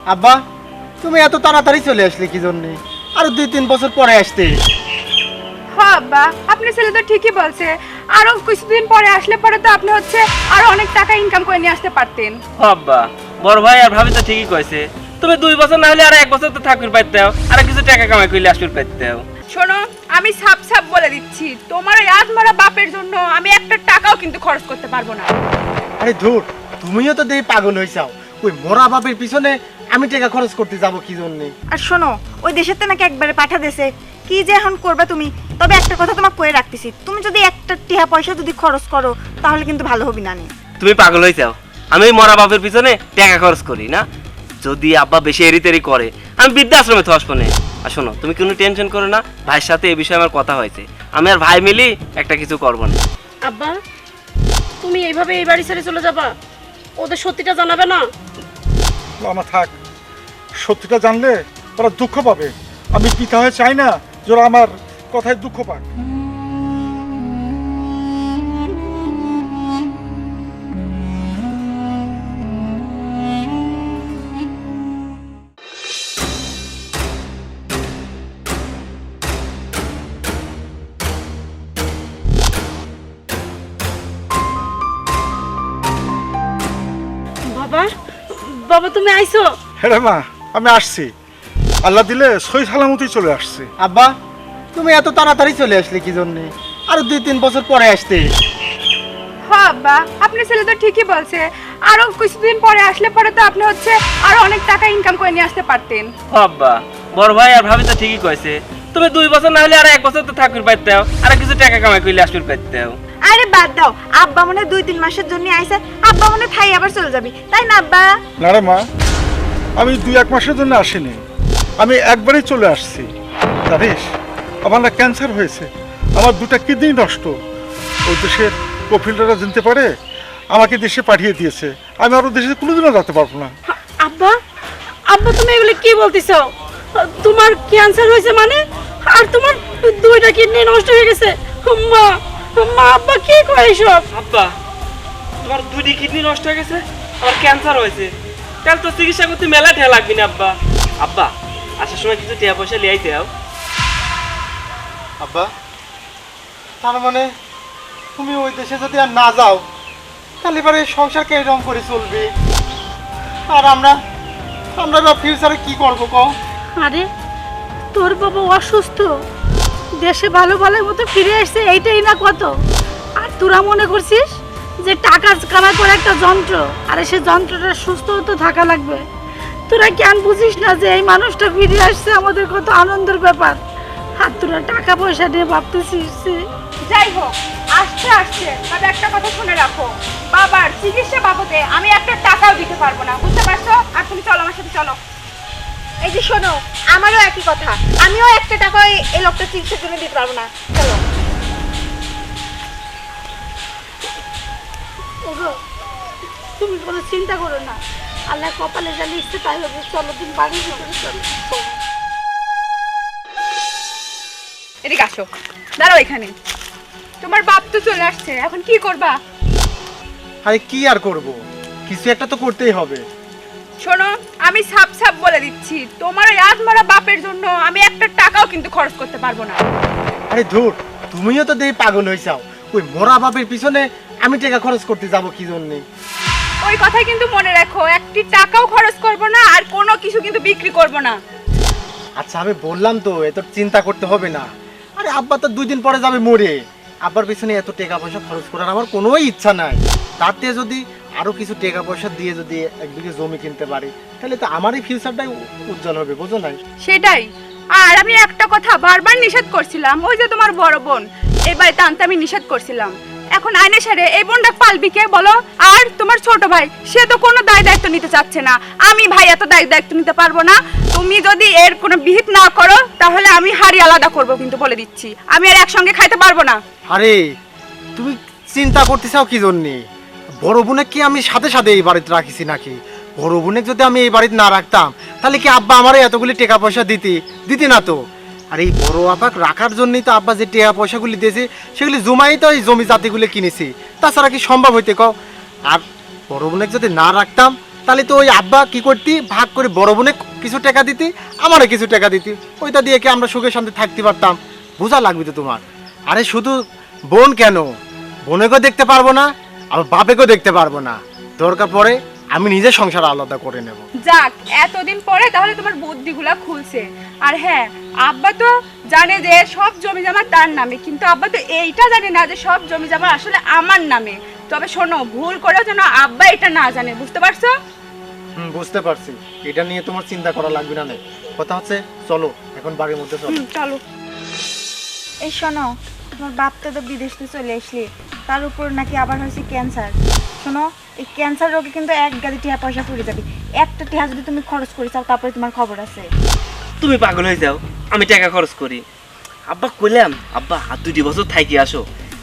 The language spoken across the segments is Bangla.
আব্বা তুমি এত তাড়াতাড়ি চলে আসলে কি জন্যে? আর দুই তিন বছর পরে আসতে। হ্যাঁ আব্বা আপনি ছেলে তো ঠিকই বলছে। আরও কিছুদিন পরে আসলে পরে তো আপনি হচ্ছে আরও অনেক টাকা ইনকাম করে নিয়ে আসতে পারতেন। আব্বা বড় ভাই আর ভাবি তো ঠিকই কইছে। তুমি দুই বছর না হলে আর এক বছর তো থাকুর পাইতেও আর কিছু টাকা কামাই করলে আসুর পাইতেও। শোনো আমি সাপ সাপ বলে দিচ্ছি তোমার ওই আজমারা বাপের জন্য আমি একটা টাকাও কিন্তু খরচ করতে পারব না। আরে ধুর তুমিও তো দেই পাগল হয়েছাও ওই মরা বাপের পিছনে আমি টাকা খরচ করতে যাব কি জন্যে? আর শোনো ওই দেশেতে নাকি একবারে পাঠা দেছে কি যে এখন করবা তুমি? তবে একটা কথা তোমাকে কয়ে রাখতেছি তুমি যদি একটা টিহা পয়সা যদি খরচ করো তাহলে কিন্তু ভালো হবি না নি। তুমি পাগল হইছাও আমি ওই মরা বাপের পিছনে টাকা খরচ করি না? যদি আব্বা বেশি এরিতেরি করে আমি বৃদ্ধাশ্রমে তো আসব না আর শোনো তুমি কোনো টেনশন করো না ভাইয়ের সাথে এই বিষয়ে আমার কথা হয়েছে। আমি আর ভাই মিলি একটা কিছু করব না। আব্বা তুমি এইভাবে এই বাড়ি ছেড়ে চলে যাবা? ওদের সত্যিটা জানাবে না? আমার থাক। সত্যিটা জানলে ওরা দুঃখ পাবে। আমি পিতা হয়ে চাই না যে ওরা আমার কথায় দুঃখ পাক? বাবা বাবা তুমি আইছো? হ্যাঁ মা। আমি আসছি। আল্লাহ দিলে সই সালামতি চলে আসছি। আব্বা তুমি এত তাড়াতাড়ি চলে আসলে কি জন্যে? আর দুই তিন বছর পরে আসতে। হ্যাঁ আব্বা আপনি ছেলে তো ঠিকই বলছে। আরও কিছুদিন পরে আসলে পরে তো আপনি হচ্ছে আরও অনেক টাকা ইনকাম করে নিয়ে আসতে পারতেন। আব্বা বড় ভাই আর ভাবি তো ঠিকই কইছে। তুমি দুই বছর না হলে আর এক বছর তো থাকুর পাইতেও আর কিছু টাকা কামাই করলে আসুর পাইতেও। আরে বাদ দাও আব্বা মনে দুই তিন মাসের জন্য আইসে আব্বা মনে থাই আবার চলে যাবি। তাই না আব্বা? না রে মা আমি দুই এক মাসের জন্য আসিনি। আমি একবারেই চলে আসছি। জানিস আমার না ক্যান্সার হয়েছে। আমার দুটা কিডনি নষ্ট। ওই দেশের কফিলরা জানতে পারে আমাকে দেশে পাঠিয়ে দিয়েছে। আমি আরও দেশে কোনোদিনও যেতে পারব না। আব্বা আব্বা তুমি এগুলো কি বলতেছো? তোমার ক্যান্সার হয়েছে মানে? আর তোমার দুইটা কিডনি নষ্ট হয়ে গেছে। মা মা আব্বা কি করে এসব? আব্বা তোমার দুটি কিডনি নষ্ট হয়ে গেছে আর ক্যান্সার হয়েছে। তাহলে তো চিকিৎসা করতে মেলা ঠেয়া লাগবে না আব্বা। আব্বা আসার সময় কিছু টিয়া পয়সা লিয়ে আইতে দাও আব্বা তার মানে তুমি ওই দেশে যদি আর না যাও তাহলে এবারে এই সংসারকে এরকম করে চলবে? আর আমরা আমরা বা ফিউচারে কি করব কও? আরে তোর বাবা অসুস্থ। দেশে ভালো ভালো মতো ফিরে আসছে এইটাই না কত? আর তোরা মনে করছিস? যে টাকা কামাই করে একটা যন্ত্র, আরে সে যন্ত্রটা সুস্থ তো থাকা লাগবে। তোরা কেন বুঝিস না যে এই মানুষটা ফিরে আসছে আমাদের কত আনন্দের ব্যাপার। আর তোরা টাকা পয়সা নিয়ে ভাবতেছিস যাই হোক, আসছে আসছে। তবে একটা কথা শুনে রাখো। বাবার চিকিৎসা বাবদে আমি একটা টাকাও দিতে পারব না। বুঝতে পারছ? আর তুমি চলো আমার সাথে, চলো। এই যে শোনো, আমারও একই কথা। আমিও একটা টাকা এই- লোকটা চিকিৎসার জন্য দিতে পারব না। চলো। ওগো তুমি কোনো চিন্তা করো না। আল্লাহ কপালে যা লিখছে তাই হবে। চলো তুমি বাড়ির ভিতরে চলো। এদিকে আসো। দাঁড়াও এখানে। তোমার বাপ তো চলে আসছে। এখন কি করবা? আরে কি আর করব? কিছু একটা তো করতেই হবে। শোনো আমি সাপ সাপ বলে দিচ্ছি। তোমার ওই আজমারা বাপের জন্য আমি একটা টাকাও কিন্তু খরচ করতে পারব না। আরে ধুর তুমিও তো দেই পাগল হয়েছাও ওই মরা বাপের পিছনে আমি টাকা খরচ করতে যাব কি জন্যে? ওই কথাই কিন্তু মনে রাখো একটি টাকাও খরচ করব না আর কোনো কিছু কিন্তু বিক্রি করব না। আচ্ছা আমি বললাম তো এত চিন্তা করতে হবে না। আরে আব্বা তো দুই দিন পরে যাবে মরে। আব্বার পিছনে এত টাকা পয়সা খরচ করার আমার কোনো ইচ্ছা নাই। তাতে যদি আরও কিছু টাকা পয়সা দিয়ে যদি এক বিঘে জমি কিনতে পারি তাহলে তো আমারই ফিউচারটাই উজ্জ্বল হবে বুঝো নাই? সেটাই। আর আমি একটা কথা বারবার নিষেধ করছিলাম ওই যে তোমার বড় বোন। এই বাড়িতে আনতে আমি নিষেধ করছিলাম। এখন আইনে সারে এই বোনটা পালবি কে বলো, আর তোমার ছোট ভাই, সে তো কোনো দায় দায়িত্ব নিতে চাচ্ছে না। আমি ভাই, এত দায় দায়িত্ব নিতে পারব না। তুমি যদি এর কোনো বিহিত না করো, তাহলে আমি হাড়ি আলাদা করব কিন্তু বলে দিচ্ছি। আমি আর একসঙ্গে খাইতে পারব না। আরে, তুমি চিন্তা করতে চাও কি জন্যে? বড় বোনে কি আমি সাথে সাথে এই বাড়িতে রাখিছি নাকি? বড় বোনে যদি আমি এই বাড়িতে না রাখতাম, তাহলে কি আব্বা আমার এতগুলি টাকা পয়সা দিতি? দিতি না তো। আর এই বড় আপাক রাখার জন্যই তো আব্বা যে টাকা পয়সাগুলি দিয়েছে, সেগুলি জমাই তো এই জমি জাতিগুলি কিনেছি। তাছাড়া কি সম্ভব হইতে কও? আর বড় বোনে যদি না রাখতাম, তাহলে তো ওই আব্বা কি করতি? ভাগ করে বড় বোনে কিছু টাকা দিতি, আমারও কিছু টাকা দিতি। ওইটা দিয়ে কি আমরা সুখে শান্তি থাকতে পারতাম? বোঝা লাগবে তো তোমার। আরে শুধু বোন কেন? বোনেকেও দেখতে পারব না আবার বাপেকেও দেখতে পারব না। দরকার পড়ে আমি নিজে সংসার আলাদা করে নেব। যাক এতদিন পরে তাহলে তোমার বুদ্ধিগুলা খুলছে। আর হ্যাঁ আব্বা তো জানে যে সব জমি জমা তার নামে কিন্তু আব্বা তো এইটা জানে না যে সব জমি জমা আসলে আমার নামে। তবে শোনো ভুল করেও যেন আব্বা এটা না জানে বুঝতে পারছ? হুম বুঝতে পারছি। এটা নিয়ে তোমার চিন্তা করা লাগবে না। কথা হচ্ছে চলো এখন বাড়ির মধ্যে চলো। হুম, চলো। এই শোনো তোমার বাপ তো তো বিদেশ থেকে চলে আসলি। তার উপর নাকি আবার হয়েছে ক্যান্সার। শোনো এই ক্যান্সার রোগে কিন্তু এক গাড়ি টিহা পয়সা ফুরে যাবে। একটা টিহা যদি তুমি খরচ করে চাও তারপরে তোমার খবর আছে। তুমি পাগল হয়ে যাও আমি টাকা খরচ করি। আব্বা কইলাম আব্বা আর দুটি বছর থাকি আসো।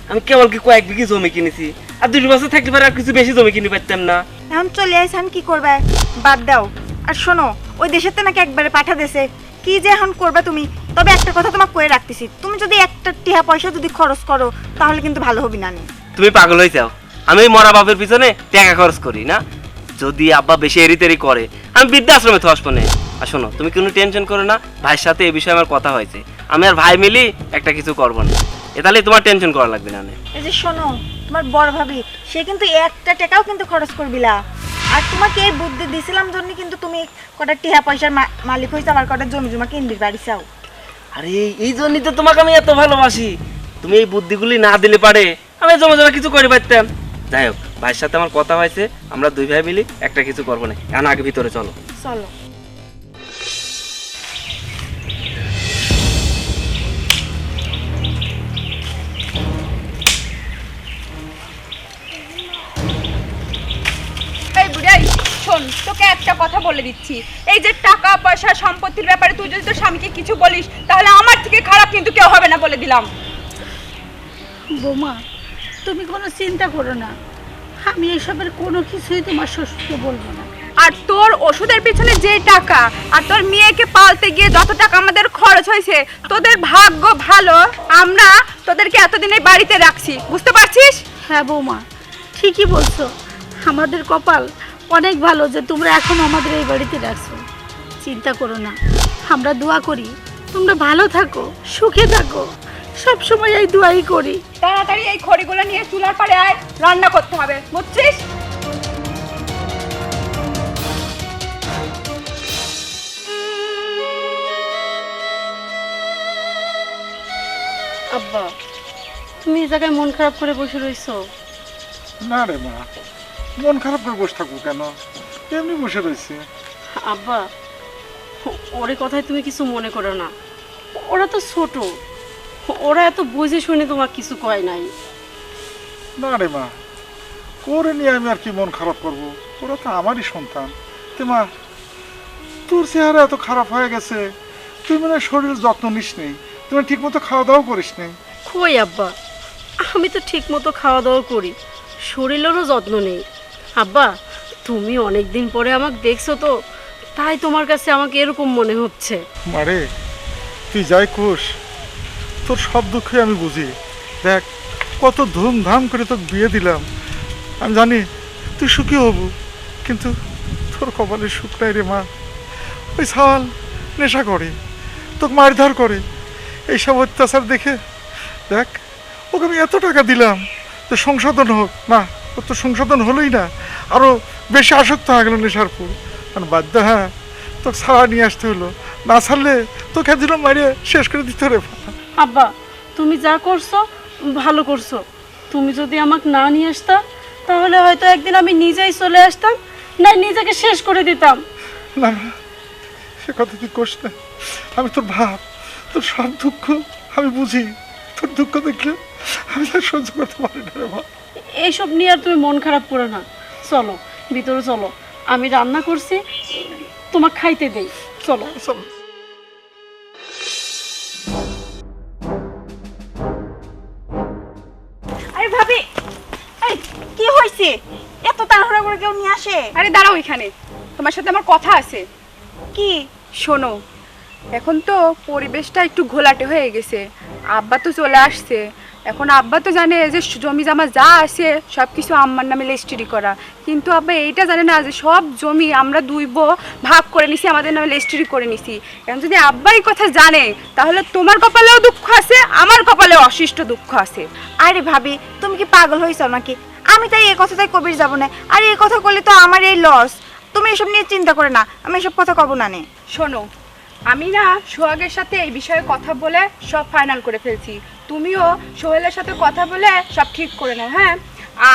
আমি কেবল কি কয়েক বিঘি জমি কিনেছি? আর দুটি বছর থাকতে পারে আর কিছু বেশি জমি কিনে পারতাম না। এখন চলে আইসান কি করবে? বাদ দাও। আর শোনো ওই দেশের তো নাকি একবারে পাঠা দেশে কি যে এখন করবে তুমি? তবে একটা কথা তোমাকে কয়ে রাখতেছি তুমি যদি একটা টিহা পয়সা যদি খরচ করো তাহলে কিন্তু ভালো হবি নি। তুমি পাগল হয়ে যাও। আমি ওই মরা বাপের পিছনে টাকা খরচ করি না? যদি আব্বা বেশি এরি এরিতেরি করে আমি বৃদ্ধাশ্রমে আসব আর শোনো তুমি কোনো টেনশন করো না ভাইয়ের সাথে এই বিষয়ে আমার কথা হয়েছে। আমি আর ভাই মিলি একটা কিছু করব না। এ তাহলে তোমার টেনশন করা লাগবে না এই যে শোনো তোমার বড় ভাবি সে কিন্তু একটা টাকাও কিন্তু খরচ করবিলা আর তোমাকে এই বুদ্ধি দিছিলাম জন্য কিন্তু তুমি কটা টিহা পয়সার মা- মালিক হয়েছে আবার কটা জমি জমা কিনবি বাড়ি চাও। আরে এই জন্যই তো তোমাকে আমি এত ভালোবাসি। তুমি এই বুদ্ধিগুলি না দিলে পারে আমি জমা জমা কিছু করে পারতাম। যাই হোক ভাইয়ের সাথে আমার কথা হয়েছে আমরা দুই ভাই মিলি একটা কিছু করব না। এখন আগে ভিতরে চলো। চলো। শোন তোকে একটা কথা বলে দিচ্ছি। এই যে টাকা পয়সা সম্পত্তির ব্যাপারে তুই যদি তোর স্বামীকে কিছু বলিস তাহলে আমার থেকে খারাপ কিন্তু কেউ হবে না বলে দিলাম। বৌমা তুমি কোনো চিন্তা করো না। আমি এসবের কোনো কিছুই তোমার শ্বশুরকে বলব না। আর তোর ওষুধের পিছনে যে টাকা আর তোর মেয়েকে পালতে গিয়ে যত টাকা আমাদের খরচ হয়েছে তোদের ভাগ্য ভালো। আমরা তোদেরকে এতদিনে বাড়িতে রাখছি বুঝতে পারছিস? হ্যাঁ বৌমা ঠিকই বলছো। আমাদের কপাল অনেক ভালো যে তোমরা এখন আমাদের এই বাড়িতে রাখছো। চিন্তা করো না আমরা দোয়া করি তোমরা ভালো থাকো সুখে থাকো। সব সময় এই দোয়াই করি। তাড়াতাড়ি এই খড়িগুলো নিয়ে চুলার পাড়ে আয় রান্না করতে হবে বুঝছিস? আব্বা তুমি এই জায়গায় মন খারাপ করে বসে রইছো? না রে মা মন খারাপ করে বসে থাকব কেন? এমনি বসে রয়েছে? আব্বা ওরে কথায় তুমি কিছু মনে করো না। ওরা তো ছোট। ওরা এত বুঝে শুনে তোমার কিছু কয় নাই। না রে মা করে নিয়ে আমি আর কি মন খারাপ করব? ওরা তো আমারই সন্তান। তে মা তোর চেহারা এত খারাপ হয়ে গেছে। তুই মানে শরীর যত্ন নিস নেই তুমি ঠিক মতো খাওয়া দাওয়া করিস নেই কই আব্বা আমি তো ঠিক মতো খাওয়া দাওয়া করি। শরীরেরও যত্ন নেই। আব্বা তুমি অনেক দিন পরে আমাকে দেখছ তো তাই তোমার কাছে আমাকে এরকম মনে হচ্ছে। মারে তুই যাই কোষ তোর সব দুঃখই আমি বুঝি। দেখ, কত ধুমধাম করে তোকে বিয়ে দিলাম। আমি জানি তুই সুখী হব, কিন্তু তোর কপালে সুখ নাই রে মা। ওই সাওয়াল নেশা করে, তোকে মারধর করে। এইসব অত্যাচার দেখে, দেখ, ওকে আমি এত টাকা দিলাম, তো সংশোধন হোক। না ওর তো সংশোধন হলোই না। আরও বেশি আসক্ত হয়ে গেল নেশার পুর কারণ বাধ্য হ্যাঁ তোকে ছাড়া নিয়ে আসতে হলো। না ছাড়লে তোকে দিল মারিয়ে শেষ করে দিতে রে আব্বা তুমি যা করছ ভালো করছ। তুমি যদি আমাকে না নিয়ে আসতা তাহলে হয়তো একদিন আমি নিজেই চলে আসতাম না নিজেকে শেষ করে দিতাম। না না সে কথা তুই কোস না। আমি তোর ভাব তোর সব দুঃখ আমি বুঝি। তোর দুঃখ দেখলে আমি আর সহ্য করতে পারি না রে মা। এইসব নিয়ে আর তুমি মন খারাপ করো না। চলো ভিতরে চলো। আমি রান্না করছি তোমাকে খাইতে দেই। চলো। চল। করে কেউ নিয়ে আসে? আরে দাঁড়াও এখানে। তোমার সাথে আমার কথা আছে। কি? শোনো এখন তো পরিবেশটা একটু ঘোলাটে হয়ে গেছে। আব্বা তো চলে আসছে। এখন আব্বা তো জানে যে জমি জমা যা আছে সব কিছু আম্মার নামে রেজিস্ট্রি করা। কিন্তু আব্বা এইটা জানে না যে সব জমি আমরা দুই বউ ভাগ করে নিছি আমাদের নামে রেজিস্ট্রি করে নিছি। এখন যদি আব্বা এই কথা জানে তাহলে তোমার কপালেও দুঃখ আছে আমার কপালেও অশিষ্ট দুঃখ আছে। আরে ভাবি তুমি কি পাগল হয়েছ নাকি? আমি তাই এই কথাটাই কবির যাব না। আর এই কথা করলে তো আমার এই লস তুমি এসব নিয়ে চিন্তা করে না। আমি এসব কথা কব না নে। শোনো আমি না সোহাগের সাথে এই বিষয়ে কথা বলে সব ফাইনাল করে ফেলছি। তুমিও সোহেলের সাথে কথা বলে সব ঠিক করে নাও হ্যাঁ?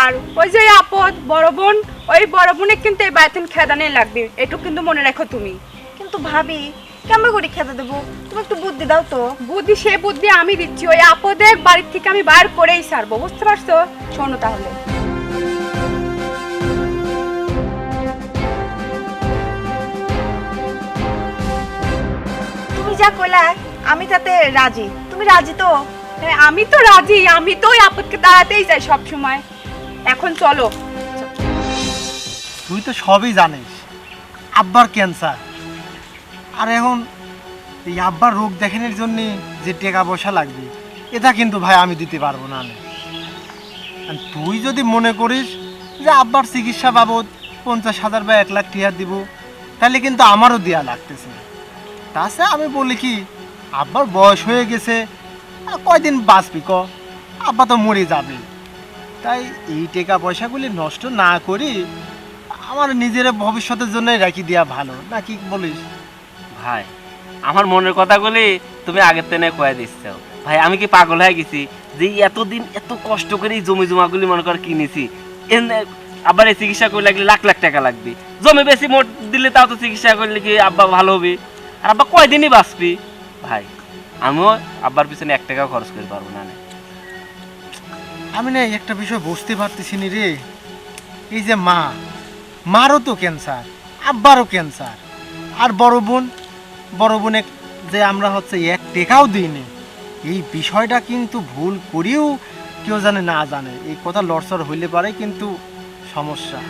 আর ওই যে আপদ বড় বোন ওই বড় বোনে কিন্তু এই বায়তন খেদানে লাগবে। এটুকু কিন্তু মনে রাখো তুমি। কিন্তু ভাবি কেমন করে খেতে দেবো? তুমি একটু বুদ্ধি দাও তো। বুদ্ধি সে বুদ্ধি আমি দিচ্ছি। ওই আপদে বাড়ির থেকে আমি বার করেই ছাড়বো বুঝতে পারছ? শোনো তাহলে। তুমি যা কইলা আমি তাতে রাজি। তুমি রাজি তো? হ্যাঁ আমি তো রাজি আমি তো ওই আপদকে দাঁড়াতেই চাই সব সময় এখন চলো। তুই তো সবই জানিস আব্বার ক্যান্সার। আর এখন এই আব্বার রোগ দেখানোর জন্য যে টাকা পয়সা লাগবে এটা কিন্তু ভাই আমি দিতে পারব না নে। আর তুই যদি মনে করিস যে আব্বার চিকিৎসা বাবদ পঞ্চাশ হাজার বা এক লাখ টিয়া দিব তাহলে কিন্তু আমারও দেয়া লাগতেছে তাছাড়া আমি বলি কি, আব্বার বয়স হয়ে গেছে, আর কয়দিন বাঁচবি ক? আব্বা তো মরে যাবে। তাই এই টাকা পয়সাগুলি নষ্ট না করি আমার নিজের ভবিষ্যতের জন্যই রাখি দেওয়া ভালো, না কি বলিস? ভাই, আমার মনের কথাগুলি তুমি আগের তেনে কয়ে দিচ্ছ। ভাই, আমি কি পাগল হয়ে গেছি যে এতদিন এত কষ্ট করে এই জমি জমাগুলি মনে কর কিনেছি? আবার এই চিকিৎসা করলে লাগলে লাখ লাখ টাকা লাগবে। জমি বেশি মোট দিলে তাও তো চিকিৎসা করলে কি আব্বা ভালো হবে? আর আব্বা কয়দিনই বাঁচবি? ভাই আমিও আব্বার পিছনে এক টাকাও খরচ করতে পারব না আমি না একটা বিষয় বুঝতে পারতেছি নি রে। এই যে মা মারও তো ক্যান্সার আব্বারও ক্যান্সার আর বড় বোন বড় বোনে যে আমরা হচ্ছে এক টেকাও দিইনি। এই বিষয়টা কিন্তু ভুল করিও কেউ জানে না জানে। এই কথা লড়সড় হইলে পারে কিন্তু সমস্যা।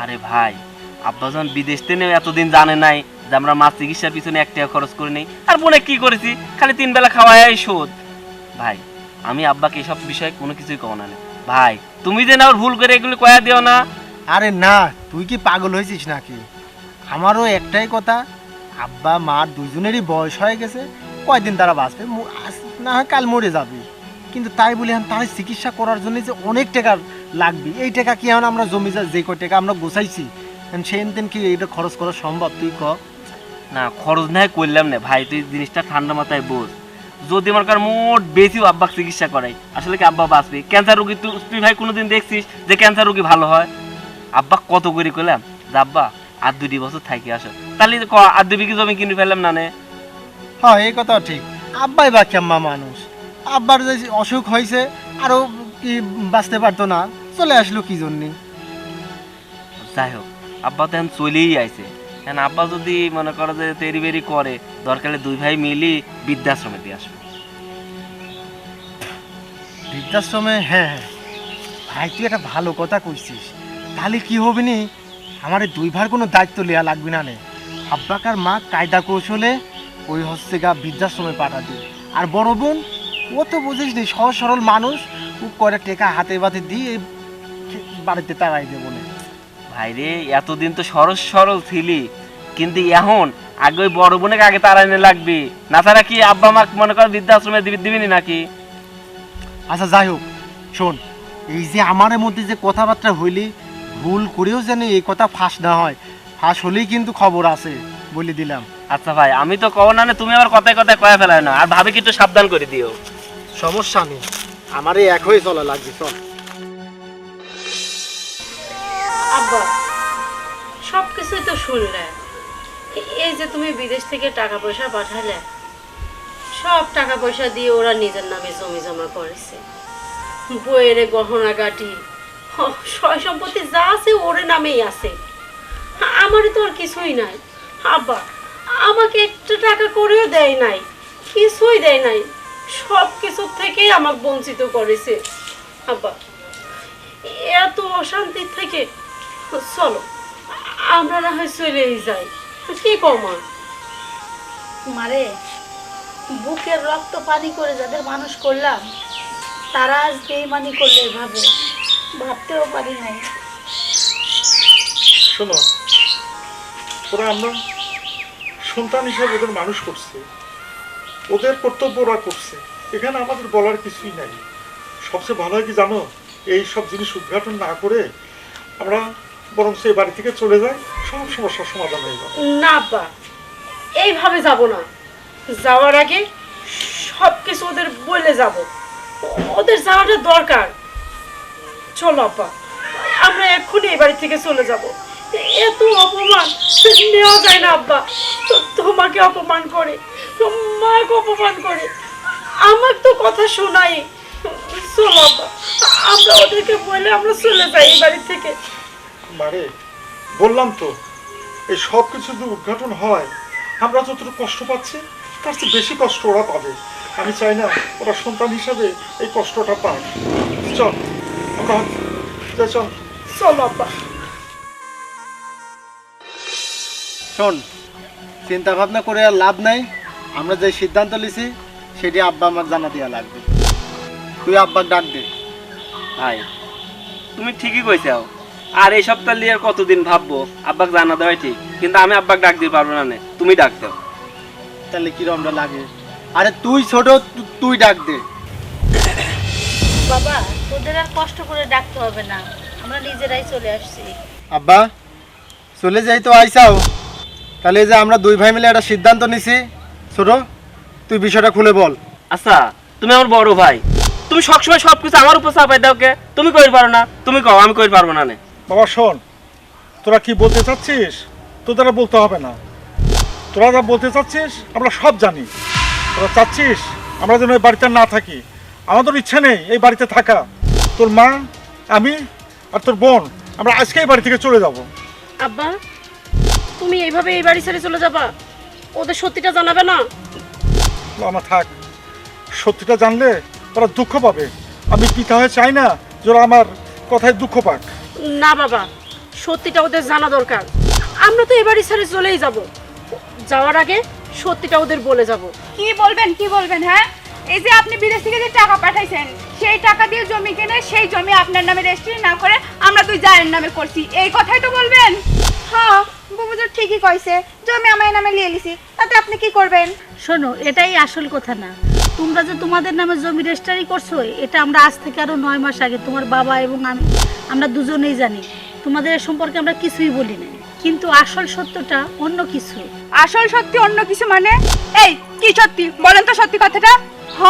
আরে ভাই আব্বা যখন বিদেশ থেকে এতদিন জানে নাই যে আমরা মাছ চিকিৎসার পিছনে এক টাকা খরচ করে নেই। আর বোনে কি করেছি? খালি তিন বেলা খাওয়াই শোধ ভাই, আমি আব্বাকে এসব বিষয়ে কোনো কিছুই কম না ভাই, তুমি যে না ভুল করে এগুলো কয়া দিও না। আরে না, তুই কি পাগল হয়েছিস নাকি? আমারও একটাই কথা, আব্বা মার দুজনেরই বয়স হয়ে গেছে, কয়দিন তারা বাঁচবে? মু- না হয় কাল মরে যাবে। কিন্তু তাই বলে, এখন তার চিকিৎসা করার জন্য যে অনেক টাকা লাগবে। এই টাকা কি এখন আমরা জমি যা- যে কয় টাকা আমরা গোছাইছি? সেই দিন কি এটা খরচ করা সম্ভব? তুই ক। না খরচ নাই করলাম না ভাই তুই জিনিসটা ঠান্ডা মাথায় বোঝ। যদি আমার কার মোট বেশি আব্বা চিকিৎসা করাই আসলে কি আব্বা বাঁচবে? ক্যান্সার রোগী তুই তুই ভাই কোনোদিন দেখছিস যে ক্যান্সার রোগী ভালো হয়? আব্বা কত করে করলাম? যে আব্বা আর দুটি বছর থাকি আসো। তাহলে ক আর দুই বিঘি জমি কিনে ফেললাম না নে? হ্যাঁ এই কথা ঠিক। আব্বাই বা কেম্মা মানুষ। আব্বার যে অসুখ হয়েছে আরও কি বাঁচতে পারতো না? চলে আসলো কি জন্যে? যাই হোক আব্বা তো এখন চলেই আইছে। এখন আব্বা যদি মনে করো যে তেরি বেরি করে, দরকারে দুই ভাই মিলি বৃদ্ধাশ্রমে দিয়ে আসব। বৃদ্ধাশ্রমে? হ্যাঁ হ্যাঁ। ভাই, তুই একটা ভালো কথা কইছিস। তাহলে কি হবে নি? আমার দুই ভার কোনো দায়িত্ব নেওয়া লাগবে না নে। আব্বাকার মা কায়দা কৌশলে ওই হচ্ছে গা বৃদ্ধাশ্রমে পাঠাতে আর বড় বোন, ও তো বুঝিস নি, সহজ সরল মানুষ, ও করে টেকা হাতে বাতে দিয়ে বাড়িতে তাড়াই দেবো বলে ভাই রে এতদিন তো সরল সরল ছিলি কিন্তু এখন আগে ওই বড় বোনকে আগে তাড়াইনে লাগবে। না তারা কি আব্বা মা মনে করো বৃদ্ধাশ্রমে দিবি দিবিনি নাকি? আচ্ছা যাই হোক শোন এই যে আমার মধ্যে যে কথাবার্তা হইলি ভুল করেও যেন এই কথা ফাঁস না হয় ফাঁস হলেই কিন্তু খবর আছে বলে দিলাম। আচ্ছা ভাই আমি তো কব না তুমি আবার কথায় কথায় কয়া ফেলায় না আর ভাবি কি একটু সাবধান করে দিও। সমস্যা নেই আমার এই এক হয়ে চলা লাগবে চল। আব্বা সব কিছুই তো শুনলে এই যে তুমি বিদেশ থেকে টাকা পয়সা পাঠালে, সব টাকা পয়সা দিয়ে ওরা নিজের নামে জমি জমা করেছে। বইয়ের গহনা গাটি, সয় সম্পত্তি যা আছে ওরে নামেই আছে। আমারই তো আর কিছুই নাই। আব্বা, আমাকে একটা টাকা করেও দেয় নাই, কিছুই দেয় নাই। সব কিছুর থেকেই আমাকে বঞ্চিত করেছে। আব্বা, এত অশান্তি থেকে চলো আমরা না হয় চলেই যাই। কি কমা মারে বুকের রক্ত পানি করে যাদের মানুষ করলাম তারা আজ বেইমানি করলে এভাবে ভাবতেও পারি নাই। শোনো ওরা আমরা সন্তান হিসাবে ওদের মানুষ করছে ওদের কর্তব্য ওরা করছে এখানে আমাদের বলার কিছুই নাই। সবচেয়ে ভালো হয় কি জানো এই সব জিনিস উদ্ঘাটন না করে আমরা বরং সেই বাড়ি থেকে চলে যায়, সব সমস্যার সমাধান হয়ে যাবে না আব্বা এইভাবে যাব না। যাওয়ার আগে সব কিছু ওদের বলে যাব। ওদের যাওয়াটা দরকার। চলো আব্বা আমরা এক্ষুনি এই বাড়ি থেকে চলে যাব। এত অপমান নেওয়া যায় না আব্বা। তোমাকে অপমান করে, তোমাকে অপমান করে। আমার তো কথা শোনাই। চলো আব্বা আমরা ওদেরকে বলে আমরা চলে যাই এই বাড়ি থেকে। মারে বললাম তো এই সব কিছু যদি উদ্ঘাটন হয় আমরা যতটুকু কষ্ট পাচ্ছি তার চেয়ে বেশি কষ্ট ওরা পাবে। আমি চাই না ওরা সন্তান হিসাবে এই কষ্টটা পায় চল আমরা চল। আব্বা। শোন চিন্তা ভাবনা করে আর লাভ নাই। আমরা যে সিদ্ধান্ত নিছি সেটি আব্বা আমার জানা দেওয়া লাগবে। তুই আব্বাক ডাক দে। ভাই তুমি ঠিকই কইছাও। আর এই সপ্তাহ নিয়ে আর কতদিন ভাববো? আব্বাকে জানা দেওয়াই ঠিক কিন্তু আমি আব্বাকে ডাক দিতে পারব না নে। তুমি ডাক দাও। তাহলে কিরমটা লাগে? আরে তুই ছোট তু- তুই ডাক দে। বাবা তোদের আর কষ্ট করে ডাকতে হবে না। আমরা নিজেরাই চলে আসছি। আব্বা চলে যাই তো আইসাও। তাহলে এই যে আমরা দুই ভাই মিলে একটা সিদ্ধান্ত নিছি। ছোট তুই বিষয়টা খুলে বল। আচ্ছা তুমি আমার বড় ভাই। তুমি সবসময় সবকিছু আমার উপর চাপাই দাও কে? তুমি কই পারো না তুমি কও আমি কই পারব না নে। বাবা শোন তোরা কি বলতে চাচ্ছিস? তোদের বলতে হবে না। তোরা যা বলতে চাচ্ছিস আমরা সব জানি। তোরা চাচ্ছিস আমরা যেন এই বাড়িতে না থাকি। আমাদের ইচ্ছা নেই এই বাড়িতে থাকা। তোর মা আমি আর তোর বোন আমরা আজকে এই বাড়ি থেকে চলে যাব। আব্বা তুমি এইভাবে এই বাড়ি ছেড়ে চলে যাবা? ওদের সত্যিটা জানাবে না? আমার থাক। সত্যিটা জানলে ওরা দুঃখ পাবে। আমি পিতা হয়ে চাই না যে ওরা আমার কথায় দুঃখ পাক। না বাবা সত্যিটা ওদের জানা দরকার। আমরা তো এবারই ছেড়ে চলেই যাব। যাওয়ার আগে সত্যিটা ওদের বলে যাব। কি বলবেন কি বলবেন হ্যাঁ? এই যে আপনি বিদেশ থেকে যে টাকা পাঠাইছেন সেই টাকা দিয়ে জমি কিনে সেই জমি আপনার নামে রেজিস্ট্রি না করে আমরা দুই জায়ের নামে করছি। এই কথাই তো বলবেন? হ্যাঁ বুবুজুর ঠিকই কইছে। জমি আমার নামে লিয়ে লিছি তাতে আপনি কি করবেন? শোনো এটাই আসল কথা না। তোমরা যে তোমাদের নামে জমি রেজিস্ট্রি করছ এটা আমরা আজ থেকে আরও নয় মাস আগে তোমার বাবা এবং আমি আমরা দুজনেই জানি। তোমাদের এ সম্পর্কে আমরা কিছুই বলি না কিন্তু আসল সত্যটা অন্য কিছু। আসল সত্যি অন্য কিছু মানে? এই কি সত্যি? বলেন তো সত্যি কথাটা। হ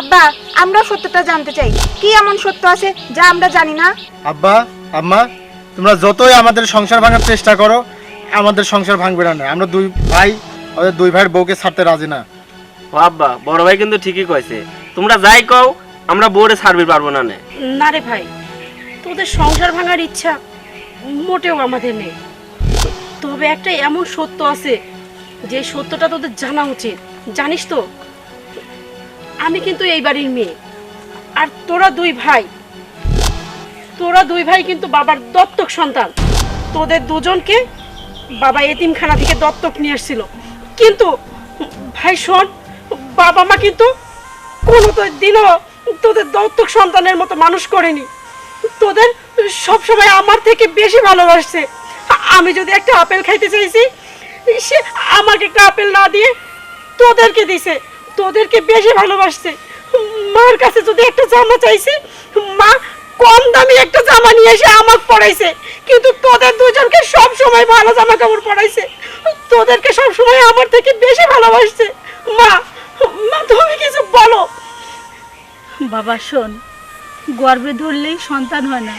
আব্বা আমরা সত্যটা জানতে চাই। কি এমন সত্য আছে যা আমরা জানি না? আব্বা আম্মা তোমরা যতই আমাদের সংসার ভাঙার চেষ্টা করো আমাদের সংসার ভাঙবে না। আমরা দুই ভাই আমাদের দুই ভাইয়ের বউকে ছাড়তে রাজি না। ও আব্বা বড় ভাই কিন্তু ঠিকই কইছে। তোমরা যাই কও আমরা বোর্ডে সার্ভিস পারব না নে। না রে ভাই তোদের সংসার ভাঙার ইচ্ছা মোটেও আমাদের নেই। তবে একটা এমন সত্য আছে, যে সত্যটা তোদের জানা উচিত। জানিস তো, আমি কিন্তু এই বাড়ির মেয়ে, আর তোরা দুই ভাই। তোরা দুই ভাই কিন্তু বাবার দত্তক সন্তান। তোদের দুজনকে বাবা এতিমখানা থেকে দত্তক নিয়ে এসেছিল কিন্তু, ভাই শোন, বাবা মা কিন্তু কোনো দিনও তোদের দত্তক সন্তানের মতো মানুষ করেনি। তোদের সব সময় আমার থেকে বেশি ভালোবাসছে। আমি যদি একটা আপেল খাইতে চাইছি, সে আমাকে একটা আপেল না দিয়ে তোদেরকে দিছে, তোদেরকে বেশি ভালোবাসছে। মার কাছে যদি একটা জামা চাইছি, মা কম দামি একটা জামা নিয়ে এসে আমাকে পড়াইছে, কিন্তু তোদের দুজনকে সব সময় ভালো জামা কাপড় পড়াইছে। তোদেরকে সব সময় আমার থেকে বেশি ভালোবাসছে। মা মা, তুমি কিছু বলো। বাবা, শোন। গর্বে ধরলেই সন্তান হয় না।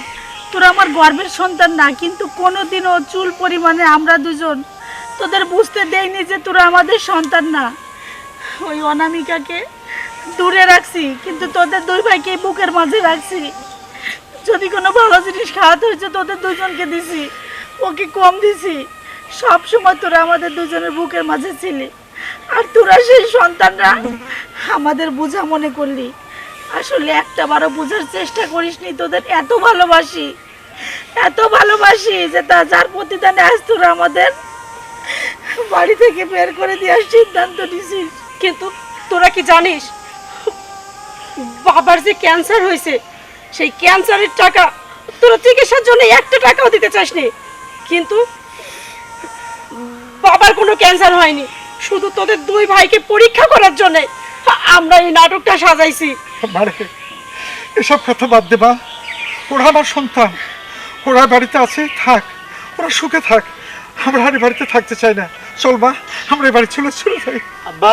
তোরা আমার গর্বের সন্তান না, কিন্তু কোনোদিনও চুল পরিমাণে আমরা দুজন তোদের বুঝতে দেয়নি যে তোরা আমাদের সন্তান না। ওই অনামিকাকে দূরে রাখছি, কিন্তু তোদের দুই ভাইকে বুকের মাঝে রাখছি। যদি কোনো ভালো জিনিস খাওয়াতে হয়েছে, তোদের দুজনকে দিছি। ওকে কম দিছি। সব সময় তোরা আমাদের দুজনের বুকের মাঝে ছিলি। আর তোরা সেই সন্তানরা আমাদের বোঝা মনে করলি। আসলে একটা বারো বোঝার চেষ্টা করিসনি, তোদের এত ভালোবাসি এত ভালোবাসি যে তা যার প্রতিদানে আজ তোরা আমাদের বাড়ি থেকে বের করে দেওয়ার সিদ্ধান্ত নিছিস। কিন্তু তোরা কি জানিস, বাবার যে ক্যান্সার হয়েছে, সেই ক্যান্সারের টাকা তোরা চিকিৎসার জন্য একটা টাকাও দিতে চাসনি। কিন্তু বাবার কোনো ক্যান্সার হয়নি, শুধু তোদের দুই ভাইকে পরীক্ষা করার জন্য আমরা এই নাটকটা সাজাইছি। এসব কথা বাদ দে মা। ওরা আমার সন্তান। ওরা বাড়িতে আছে থাক। ওরা সুখে থাক। আমরা আর বাড়িতে থাকতে চাই না। চল মা আমরা বাড়ি চলে চলে যাই। আব্বা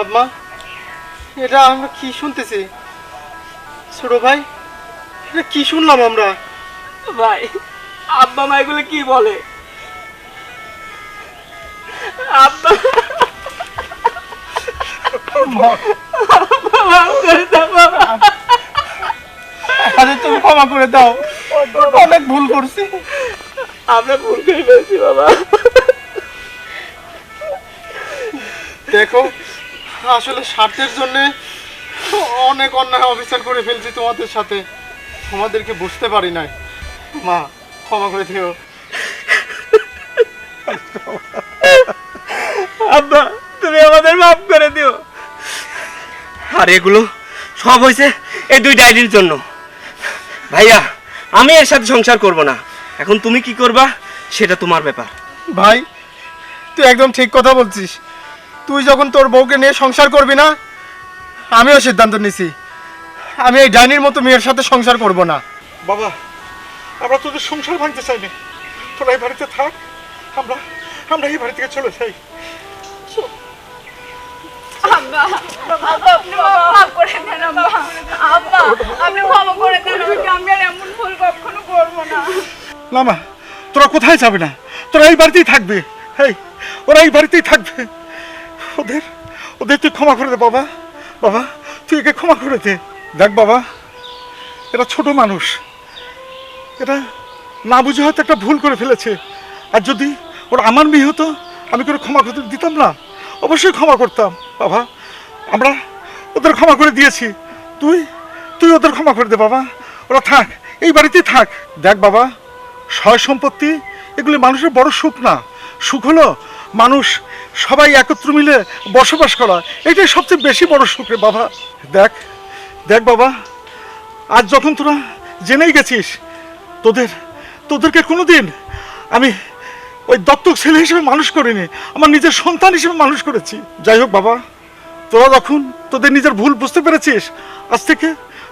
আব্মা এটা আমরা কি শুনতেছি? ছোট ভাই এটা কি শুনলাম আমরা? ভাই আব্বা মা এগুলো কি বলে? আব্বা আরে তুমি ক্ষমা করে দাও। অনেক ভুল করছি। আমরা ভুল করে ফেলছি বাবা। দেখো আসলে স্বার্থের জন্য অনেক অন্যায় অবিচার করে ফেলছি তোমাদের সাথে। তোমাদেরকে বুঝতে পারি নাই। মা ক্ষমা করে দিও। আব্বা তুমি আমাদের মাফ করে দিও। আর এগুলো সব হয়েছে এই দুই ডায়েরির জন্য। ভাইয়া আমি এর সাথে সংসার করব না। এখন তুমি কি করবা সেটা তোমার ব্যাপার। ভাই তুই একদম ঠিক কথা বলছিস। তুই যখন তোর বউকে নিয়ে সংসার করবি না আমিও সিদ্ধান্ত নিছি। আমি এই ডাইনির মতো মেয়ের সাথে সংসার করব না। বাবা আমরা তোদের সংসার ভাঙতে চাই না তোরা এই বাড়িতে থাক আমরা আমরা এই বাড়ি থেকে চলে যাই। আব্বা করে করে তোরা কোথায় যাবে না? তোরা এই বাড়িতেই থাকবে। ওরা এই বাড়িতেই থাকবে। ওদের ওদের তুই ক্ষমা করে দে, বাবা। বাবা, তুই একে ক্ষমা করে দে। দেখ, বাবা, এরা ছোট মানুষ। এটা না বুঝে হয়তো একটা ভুল করে ফেলেছে। আর যদি ওরা আমার মেয়ে হতো, আমি করে ক্ষমা করতে দিতাম না। অবশ্যই ক্ষমা করতাম, বাবা। আমরা ওদের ক্ষমা করে দিয়েছি। তুই তুই ওদের ক্ষমা করে দে, বাবা। ওরা থাক, এই বাড়িতেই থাক। দেখ, বাবা, সয় সম্পত্তি, এগুলি মানুষের বড় সুখ না। সুখ হলো মানুষ সবাই একত্র মিলে বসবাস করা। এটাই সবচেয়ে বেশি বড় সুখ রে, বাবা। দেখ দেখ, বাবা, আজ যখন তোরা জেনেই গেছিস, তোদের, তোদেরকে কোনো দিন আমি ওই দত্তক ছেলে হিসেবে মানুষ করিনি আমার নিজের সন্তান হিসেবে মানুষ করেছি। যাই হোক বাবা তোরা যখন তোদের নিজের ভুল বুঝতে পেরেছিস আজ থেকে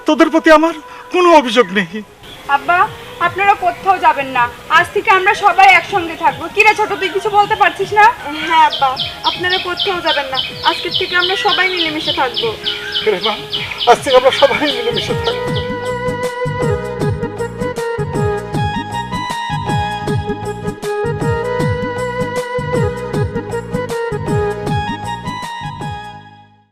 তোদের প্রতি আমার কোনো অভিযোগ নেই। আব্বা আপনারা কোথাও যাবেন না। আজ থেকে আমরা সবাই একসঙ্গে থাকব। কিরে ছোট তুই কিছু বলতে পারছিস না? হ্যাঁ আব্বা আপনারা কোথাও যাবেন না। আজকের থেকে আমরা সবাই মিলেমিশে থাকব। রে মা আজ থেকে আমরা সবাই মিলেমিশে থাকব।